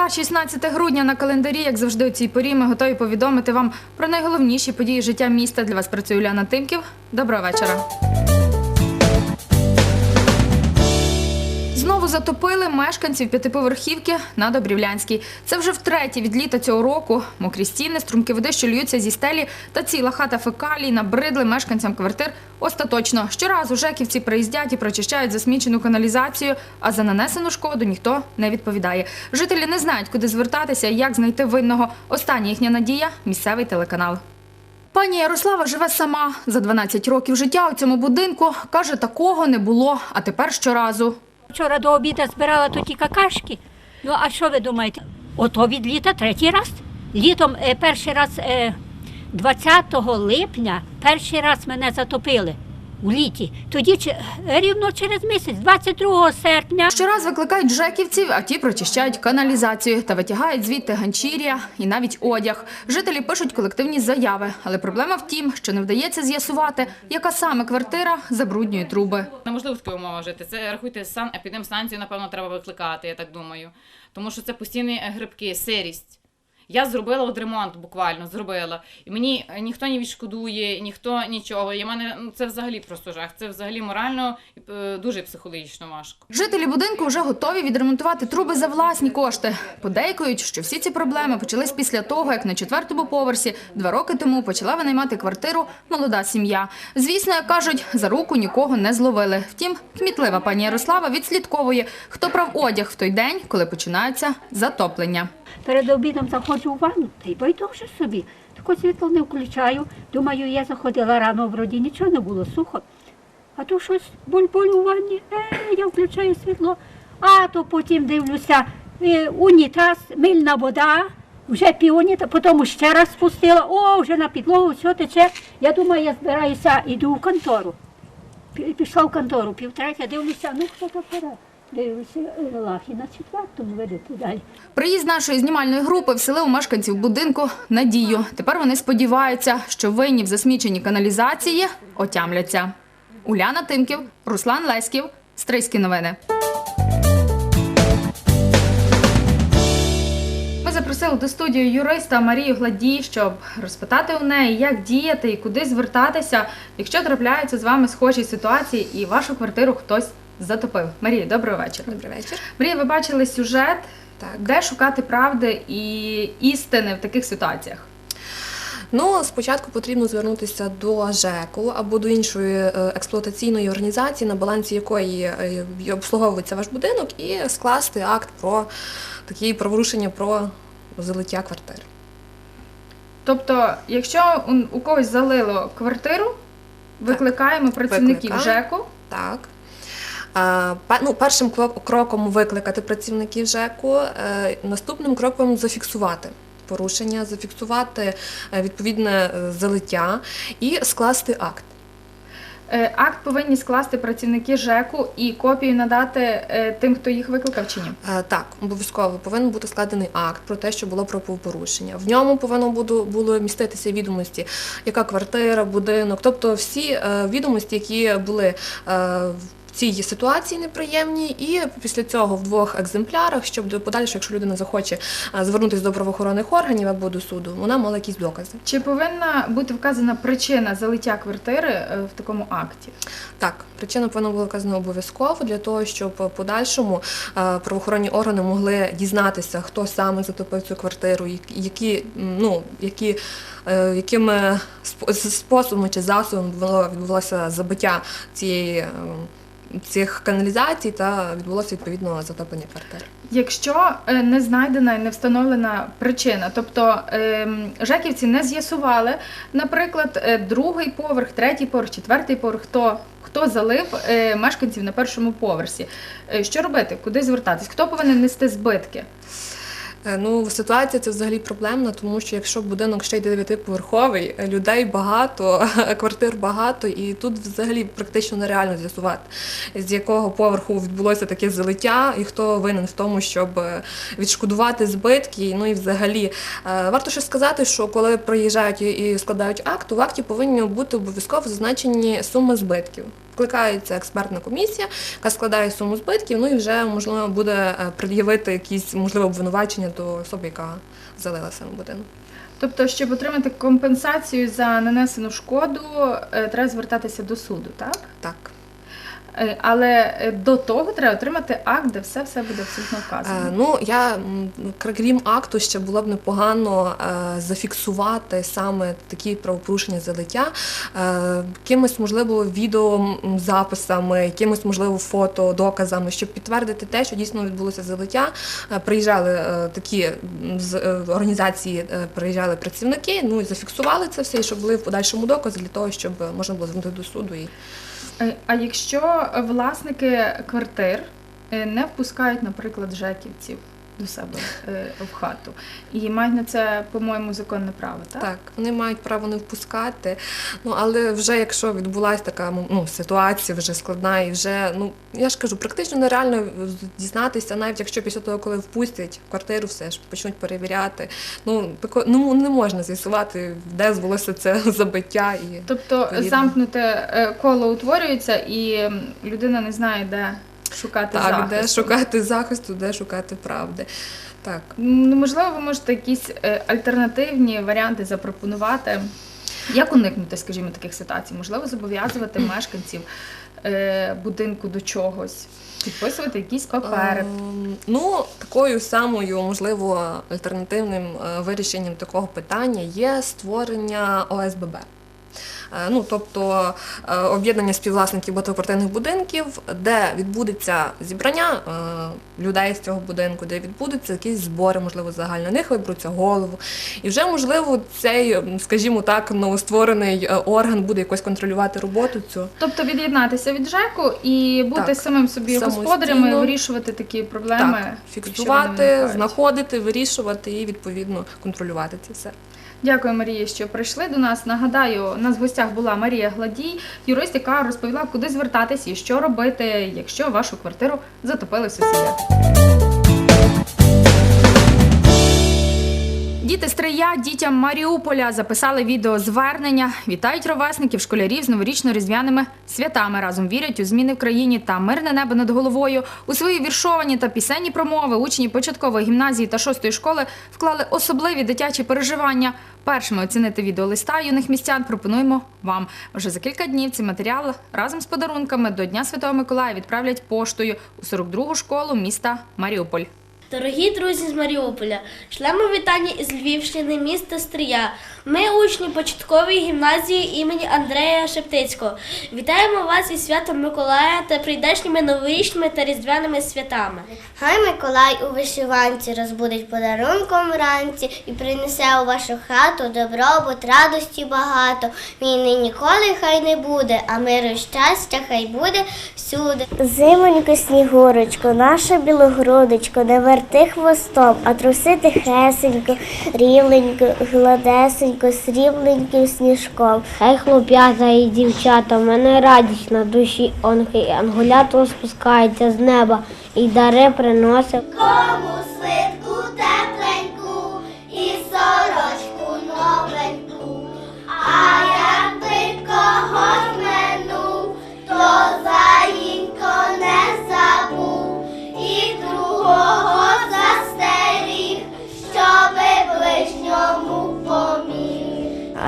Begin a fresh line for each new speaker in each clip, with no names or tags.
Середа, 16 грудня на календарі, як завжди у цій порі, ми готові повідомити вам про найголовніші події життя міста. Для вас працює Уляна Тимків. Доброго вечора. Затопили мешканців п'ятиповерхівки на Добрівлянській. Це вже втретє від літа цього року. Мокрі стіни, струмки води, що льються зі стелі, та ціла хата фекалій набридли мешканцям квартир остаточно. Щоразу жеківці приїздять і прочищають засмічену каналізацію, а за нанесену шкоду ніхто не відповідає. Жителі не знають, куди звертатися і як знайти винного. Остання їхня надія місцевий телеканал. Пані Ярослава живе сама. За 12 років життя у цьому будинку каже, такого не було, а тепер щоразу.
Вчора до обіду збирала тут і какашки. Ну, а що ви думаєте? Ото від літа третій раз. Літом е, перший раз е, 20 липня перший раз мене затопили у літі. Тоді рівно через місяць, 22 серпня.
Щораз викликають жеківців, а ті прочищають каналізацію та витягають звідти ганчір'я і навіть одяг. Жителі пишуть колективні заяви, але проблема в тім, що не вдається з'ясувати, яка саме квартира забруднює труби.
Неможливо в такій умовах жити. Це рахуйте сан епідемстанцію, напевно, треба викликати, я так думаю. Тому що це постійні е, грибки, сирість. Я зробила от ремонт буквально, зробила. І мені е, ніхто не відшкодує, ніхто нічого. І мене ну, це взагалі просто жах. Це взагалі морально і е, дуже психологічно важко.
Жителі будинку вже готові відремонтувати труби за власні кошти. Подейкують, що всі ці проблеми почались після того, як на четвертому поверсі два роки тому почала винаймати квартиру молода сім'я. Звісно, як кажуть, за руку нікого не зловили. Втім, кмітлива пані Ярослава відслідковує, хто брав одяг в той день, коли починається затоплення.
Перед обідом заходжу в ванну, та й байдуже собі. Таке світло не включаю. Думаю, я заходила рано вроді, нічого не було сухо. А то щось буль-буль у ванні. Е, я включаю світло. А то потім дивлюся, е, унітаз, мильна вода, вже піоніта, потім ще раз спустила, о, вже на підлогу все тече. Я думаю, я збираюся, іду в контору. Пішла в контору, півтретя, дивлюся, ну хто то перед.
Приїзд нашої знімальної групи вселив мешканців будинку надію. Тепер вони сподіваються, що винні в засміченій каналізації отямляться. Уляна Тимків, Руслан Леськів, Стрийські новини. Ми запросили до студії юриста Марію Гладій, щоб розпитати у неї, як діяти і куди звертатися, якщо трапляються з вами схожі ситуації і вашу квартиру хтось затопив. Марія, доброго вечора.
Добрий вечір.
Марія, ви бачили сюжет,
Так.
де шукати правди і істини в таких ситуаціях.
Ну, спочатку потрібно звернутися до ЖЕКу або до іншої е, експлуатаційної організації, на балансі якої е, обслуговується ваш будинок, і скласти акт про такі праворушення про залиття квартири.
Тобто, якщо у, когось залило квартиру, викликаємо працівників
Викликаємо.
ЖЕКу.
Так. Ну, першим кро- кроком викликати працівників ЖЕКу, е, наступним кроком зафіксувати порушення, зафіксувати е, відповідне е, залиття і скласти акт.
Акт повинні скласти працівники ЖЕКу і копію надати тим, хто їх викликав чи ні.
Так, обов'язково повинен бути складений акт про те, що було правопорушення. В ньому повинно було, міститися відомості, яка квартира, будинок, тобто всі відомості, які були в цій ситуації неприємні, і після цього в двох екземплярах, щоб до подальшого, якщо людина захоче е, звернутися до правоохоронних органів або до суду, вона мала якісь докази.
Чи повинна бути вказана причина залиття квартири е, в такому акті?
Так, причина повинна була вказана обов'язково для того, щоб в подальшому е, правоохоронні органи могли дізнатися, хто саме затопив цю квартиру, які, ну, які, якими способами чи засобами було відбулося забиття цієї. Цих каналізацій та відбулося відповідно затоплення квартир.
Якщо е, не знайдена і не встановлена причина, тобто жаківці жеківці не з'ясували, наприклад, е, другий поверх, третій поверх, четвертий поверх, хто, хто залив е, мешканців на першому поверсі. Що робити? Куди звертатись? Хто повинен нести збитки?
Е, Ну, ситуація це взагалі проблемна, тому що якщо будинок ще й дев'ятиповерховий, е, людей багато, квартир багато, і тут взагалі практично нереально з'ясувати, з якого поверху відбулося таке залиття, і хто винен в тому, щоб е, відшкодувати збитки. Ну і взагалі варто ще сказати, що коли приїжджають і складають акт, в акті повинні бути обов'язково зазначені суми збитків. Скликається експертна комісія, яка складає суму збитків, ну і вже можливо буде е, пред'явити якісь можливе обвинувачення до особи, яка залила саме будинок.
Тобто, щоб отримати компенсацію за нанесену шкоду, е, треба звертатися до суду, так?
Так.
Е, Але е, до того треба отримати акт, де все все буде абсолютно вказано.
Е, ну я крім акту, ще було б непогано е, зафіксувати саме такі правопорушення залиття, е, якимось можливо відеозаписами, якимось можливо фото, доказами, щоб підтвердити те, що дійсно відбулося залиття. Е, приїжджали е, такі з е, організації, е, приїжджали працівники, ну і зафіксували це все, і щоб були в подальшому докази для того, щоб можна було звернути до суду і
А якщо власники квартир е, не впускають, наприклад, жеківців до себе е, в хату і мають на це, по-моєму, законне право, так?
Так, вони мають право не впускати. Ну але вже якщо відбулася така ну, ситуація вже складна, і вже ну я ж кажу, практично нереально дізнатися, навіть якщо після того, коли впустять в квартиру, все ж почнуть перевіряти. Ну ну не можна з'ясувати, де збулося це забиття і
Тобто
Відповідно.
замкнуте е, коло утворюється, і людина не знає, де шукати
так,
захисту.
де шукати захисту, де шукати правди. Так.
Ну, можливо, ви можете якісь е, альтернативні варіанти запропонувати. Як уникнути, скажімо, таких ситуацій? Можливо, зобов'язувати мешканців е, будинку до чогось, підписувати якісь папери.
Ем, Ну, такою самою, можливо, альтернативним е, вирішенням такого питання є створення ОСББ. Е, Ну, тобто е, об'єднання співвласників багатоквартирних будинків, де відбудеться зібрання е, людей з цього будинку, де відбудуться якісь збори, можливо, загальні, на них виберуться голову. І вже, можливо, цей, скажімо так, новостворений орган буде якось контролювати роботу цю.
Тобто від'єднатися від ЖЕКу і бути
Так,
самим собі господарями, вирішувати такі проблеми.
Так, фіксувати, знаходити, вирішувати і відповідно контролювати це все.
Дякую, Марія, що прийшли до нас. Нагадаю, у нас в гостях була Марія Гладій, юрист, яка розповіла, куди звертатися і що робити, якщо вашу квартиру затопили сусіди. Діти Стрия дітям Маріуполя записали відеозвернення. Вітають ровесників, школярів з новорічно-різдвяними святами. Разом вірять у зміни в країні та мирне небо над головою. У свої віршовані та пісенні промови учні початкової гімназії та шостої школи вклали особливі дитячі переживання. Першими оцінити відео листа юних містян пропонуємо вам. Вже за кілька днів цей матеріал разом з подарунками до Дня Святого Миколая відправлять поштою у 42-гу школу міста Маріуполь.
Дорогі друзі з Маріуполя, шлемо вітання із Львівщини, міста Стрия. Ми учні початкової гімназії імені Андрея Шептицького. Вітаємо вас із святом Миколая та прийдешніми новорічними та різдвяними святами.
Хай Миколай у вишиванці розбудить подарунком вранці і принесе у вашу хату добробут, радості багато. Війни ніколи хай не буде, а миру щастя хай буде всюди.
Зимонько, снігурочко, наша білогрудочко, не верти хвостом, а труси тихесенько, рівненько, гладесенько, срібненьким сніжком.
Хай хлоп'ята і дівчата, в мене радість на душі, онки, ангулято спускається з неба і дари приносить.
Кому свитку тепленьку і сорочку новеньку. А якби когось минув, то заїнько не забув і другого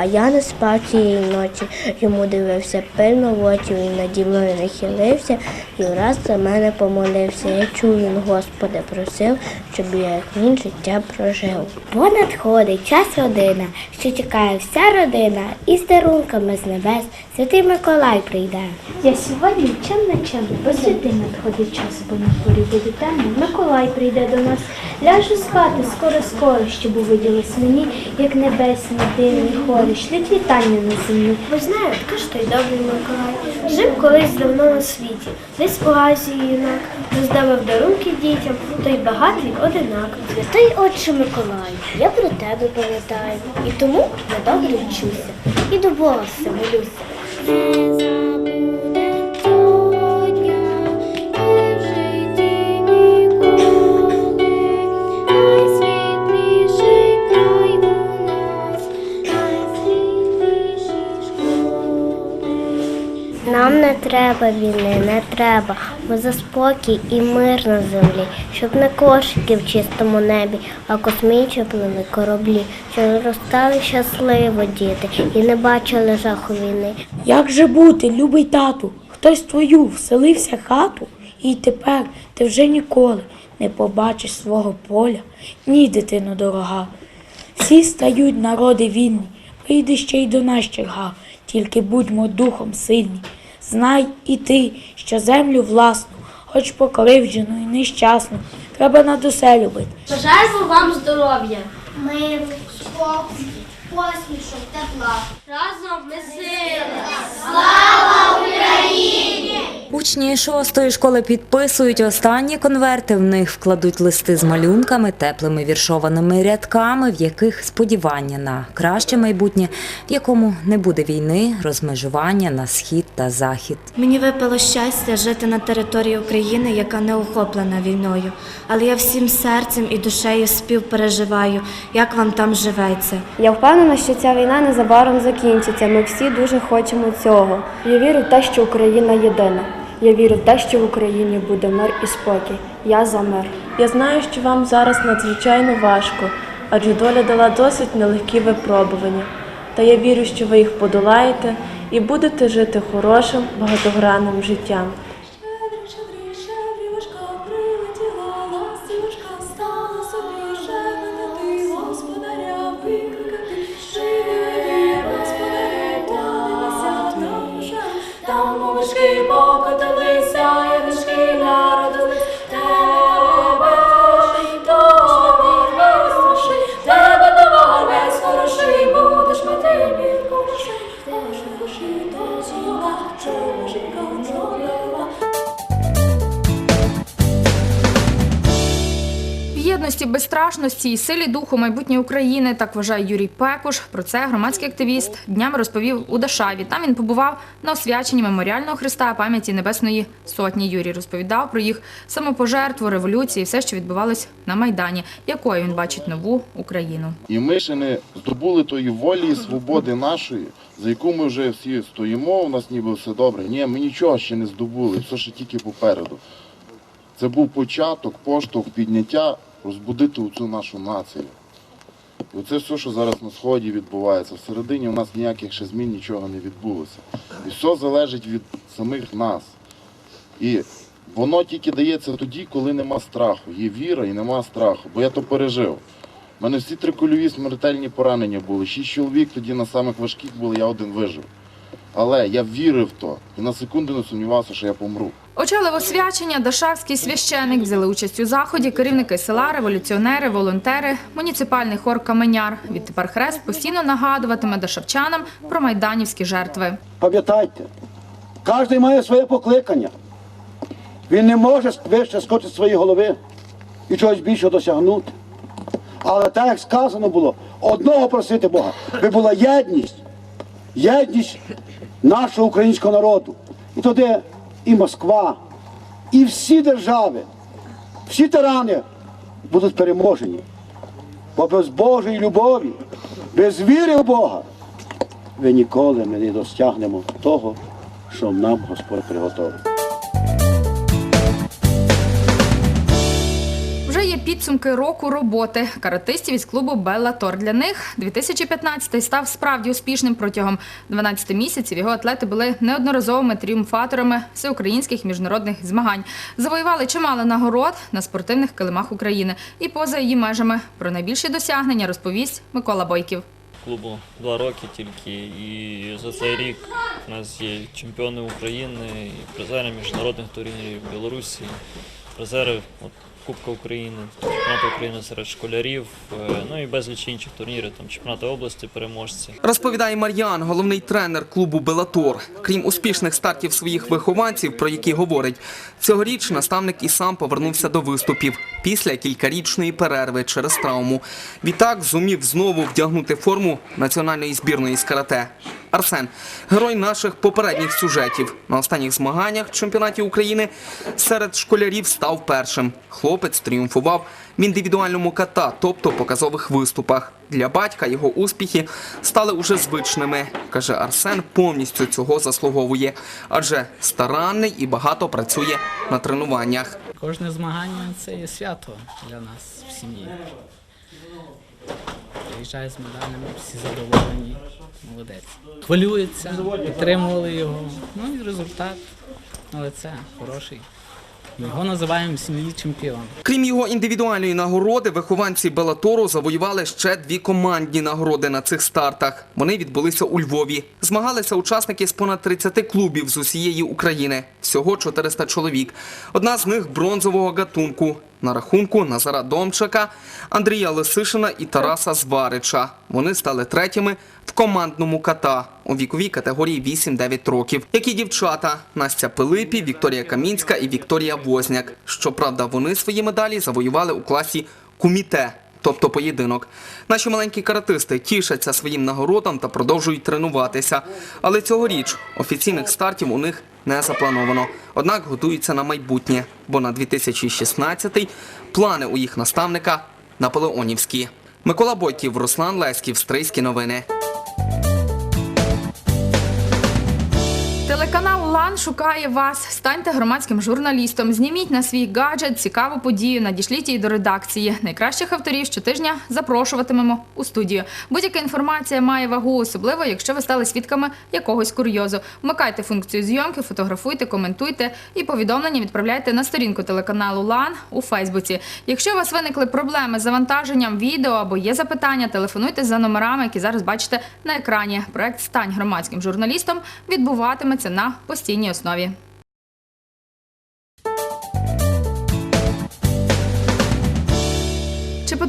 А я не спав цієї ночі, йому дивився пильно в очі, він наді мною нахилився і враз за мене помолився. Я чув, він Господи просив, щоб я як він життя прожив.
Бо надходить час родина, що чекає вся родина, і з дарунками з небес святий Миколай прийде.
Я сьогодні чим на чим, бо святи надходить час, бо на дворі буде темно. Миколай прийде до нас, ляжу спати скоро-скоро, щоб увиділось мені, як небесні дивні хори, шлють вітання на землі.
Ви знаєте, хто ж той добрий Миколай? Жив колись давно на світі, десь у Азії роздавав дарунки дітям, той багатий одинак.
Святий отче Миколай, я про тебе пам'ятаю, і тому я добре вчуся, і до Бога молюся. Нам не треба війни, не треба, бо за спокій і мир на землі, щоб не кошики в чистому небі, а космічні плили кораблі, щоб зростали щасливо діти і не бачили жаху війни.
Як же бути, любий тату? Хтось твою вселився хату, і тепер ти вже ніколи не побачиш свого поля, ні, дитино дорога. Всі стають народи вільні, прийде ще й до нас черга, тільки будьмо духом сильні. Знай і ти, що землю власну, хоч покривджену і нещасну, треба над усе любити.
Бажаємо вам здоров'я.
Миру, спокій, посмішок, тепла.
Разом ми сили.
Учні шостої школи підписують останні конверти. В них вкладуть листи з малюнками, теплими віршованими рядками, в яких сподівання на краще майбутнє, в якому не буде війни, розмежування на схід та захід.
Мені випало щастя жити на території України, яка не охоплена війною. Але я всім серцем і душею співпереживаю, як вам там живеться.
Я впевнена, що ця війна незабаром закінчиться. Ми всі дуже хочемо цього. Я вірю в те, що Україна єдина. Я вірю в те, що в Україні буде мир і спокій. Я за мир.
Я знаю, що вам зараз надзвичайно важко, адже доля дала досить нелегкі випробування. Та я вірю, що ви їх подолаєте і будете жити хорошим, багатогранним життям.
Безстрашності і силі духу майбутньої України, так вважає Юрій Пекуш. Про це громадський активіст днями розповів у Дашаві. Там він побував на освяченні меморіального хреста пам'яті Небесної Сотні. Юрій розповідав про їх самопожертву, революції, все, що відбувалось на Майдані, якою він бачить нову Україну.
І ми ще не здобули тої волі і свободи нашої, за яку ми вже всі стоїмо, у нас ніби все добре. Ні, ми нічого ще не здобули, все ще тільки попереду. Це був початок, поштовх, підняття, розбудити цю нашу націю. І оце все, що зараз на сході відбувається. Всередині у нас ніяких ще змін нічого не відбулося. І все залежить від самих нас. І воно тільки дається тоді, коли нема страху. Є віра і нема страху. Бо я то пережив. У мене всі три кульові смертельні поранення були. Шість чоловік тоді на самих важких були, я один вижив. Але я вірив в то і на секунду не сумнівався, що я помру.
Очолив освячення Дашавський священик. Взяли участь у заході керівники села, революціонери, волонтери, муніципальний хор Каменяр. Відтепер хрест постійно нагадуватиме дашавчанам про майданівські жертви.
Пам'ятайте, кожен має своє покликання. Він не може вище скочити своєї голови і чогось більшого досягнути. Але так як сказано було, одного просити Бога, би була єдність, єдність нашого українського народу. І тоді і Москва, і всі держави, всі тирани будуть переможені. Бо без Божої любові, без віри в Бога ми ніколи не досягнемо того, що нам Господь приготовив.
Підсумки року роботи каратистів із клубу Беллатор. Для них 2015 став справді успішним. Протягом 12 місяців його атлети були неодноразовими тріумфаторами всеукраїнських міжнародних змагань. Завоювали чимало нагород на спортивних килимах України і поза її межами. Про найбільші досягнення розповість Микола Бойків.
клубу два роки тільки, і за цей рік у нас є чемпіони України, і призери міжнародних турнірів Білорусі, призери Кубка України, чемпіонату України серед школярів, е, ну і безліч інших турнірів, там чемпіонати області, переможці.
Розповідає Мар'ян, головний тренер клубу Белатор. Крім успішних стартів своїх вихованців, про які говорить, цьогоріч наставник і сам повернувся до виступів після кількарічної перерви через травму. Відтак зумів знову вдягнути форму національної збірної з карате. Арсен, герой наших попередніх сюжетів. На останніх змаганнях в чемпіонаті України серед школярів став першим. Хлопець Хлопець тріумфував в індивідуальному ката, тобто показових виступах. Для батька його успіхи стали уже звичними. Каже Арсен, повністю цього заслуговує, адже старанний і багато працює на тренуваннях.
Кожне змагання це свято для нас в сім'ї. Приїжджає з медалями, всі задоволені, молодець. Хвилюються, підтримували його. Ну і результат. Але це хороший. Його називаємо сім'ї чемпіон.
Крім його індивідуальної нагороди, вихованці Белатору завоювали ще дві командні нагороди на цих стартах. Вони відбулися у Львові. Змагалися учасники з понад 30 клубів з усієї України. Всього 400 чоловік. Одна з них бронзового гатунку. На рахунку Назара Домчака, Андрія Лисишина і Тараса Зварича. Вони стали третіми в командному ката у віковій категорії 8-9 років. Як і дівчата Настя Пилипі, Вікторія Камінська і Вікторія Возняк. Щоправда, вони свої медалі завоювали у класі куміте. Тобто поєдинок. Наші маленькі каратисти тішаться своїм нагородам та продовжують тренуватися. Але цьогоріч офіційних стартів у них не заплановано. Однак готуються на майбутнє, бо на 2016-й плани у їх наставника наполеонівські. Микола Бойків, Руслан Леськів, Стрийські новини.
Телеканал Лан шукає вас. Станьте громадським журналістом. Зніміть на свій гаджет цікаву подію. Надішліть її до редакції. Найкращих авторів щотижня запрошуватимемо у студію. Будь-яка інформація має вагу, особливо якщо ви стали свідками якогось курйозу. Вмикайте функцію зйомки, фотографуйте, коментуйте і повідомлення відправляйте на сторінку телеканалу Лан у Фейсбуці. Якщо у вас виникли проблеми з завантаженням відео або є запитання, телефонуйте за номерами, які зараз бачите на екрані. Проект Стань громадським журналістом відбуватиметься на постійній основі.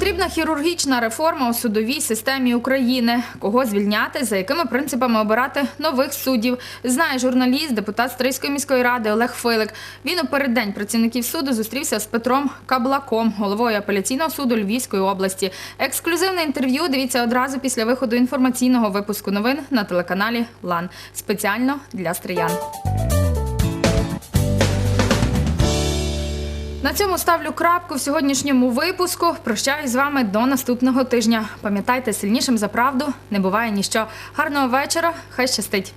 Потрібна хірургічна реформа у судовій системі України? Кого звільняти, за якими принципами обирати нових суддів? Знає журналіст, депутат Стрийської міської ради Олег Филик. Він у переддень працівників суду зустрівся з Петром Каблаком, головою апеляційного суду Львівської області. Ексклюзивне інтерв'ю дивіться одразу після виходу інформаційного випуску новин на телеканалі Лан спеціально для стриян. На цьому ставлю крапку в сьогоднішньому випуску. Прощаюсь з вами до наступного тижня. Пам'ятайте, сильнішим за правду не буває ніщо. Гарного вечора, хай щастить!